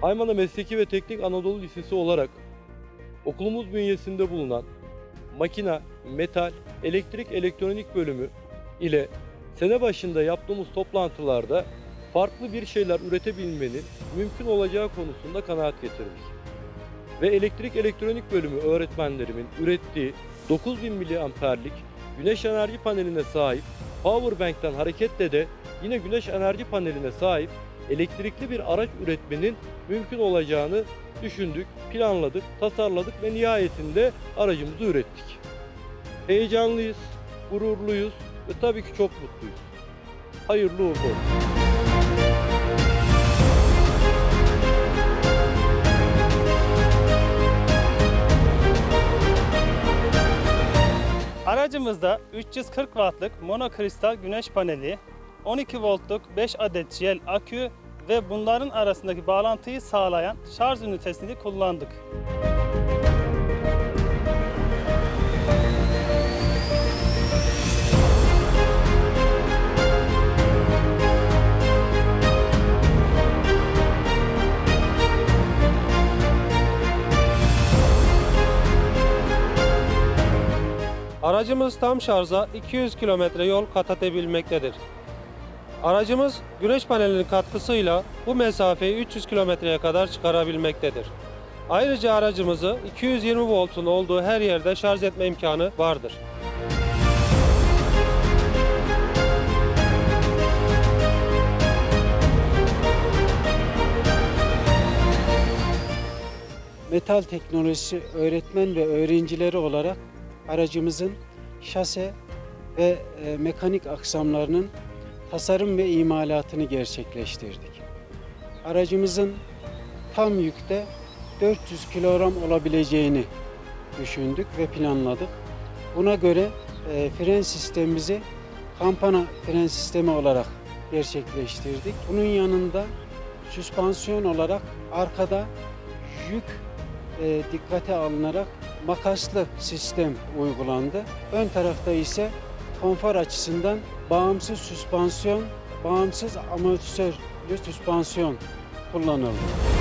Haymana Mesleki ve Teknik Anadolu Lisesi olarak okulumuz bünyesinde bulunan makina, metal, elektrik, elektronik bölümü ile sene başında yaptığımız toplantılarda farklı bir şeyler üretebilmenin mümkün olacağı konusunda kanaat getirdik. Ve elektrik elektronik bölümü öğretmenlerimin ürettiği 9000 miliamperlik güneş enerji paneline sahip Powerbank'ten hareketle de yine güneş enerji paneline sahip elektrikli bir araç üretmenin mümkün olacağını düşündük, planladık, tasarladık ve nihayetinde aracımızı ürettik. Heyecanlıyız, gururluyuz ve tabii ki çok mutluyuz. Hayırlı uğurlu olsun. Aracımızda 340 wattlık monokristal güneş paneli, 12 voltluk 5 adet jel akü ve bunların arasındaki bağlantıyı sağlayan şarj ünitesini kullandık. Aracımız tam şarja 200 kilometre yol kat edebilmektedir. Aracımız güneş panelinin katkısıyla bu mesafeyi 300 kilometreye kadar çıkarabilmektedir. Ayrıca aracımızı 220 voltun olduğu her yerde şarj etme imkanı vardır. metal teknolojisi öğretmen ve öğrencileri olarak aracımızın şase ve e, mekanik aksamlarının tasarım ve imalatını gerçekleştirdik. Aracımızın tam yükte 400 kilogram olabileceğini düşündük ve planladık. Buna göre e, fren sistemimizi kampana fren sistemi olarak gerçekleştirdik. Bunun yanında süspansiyon olarak arkada yük e, dikkate alınarak makaslı sistem uygulandı. Ön tarafta ise konfor açısından bağımsız süspansiyon, bağımsız amortisörlü süspansiyon kullanıldı.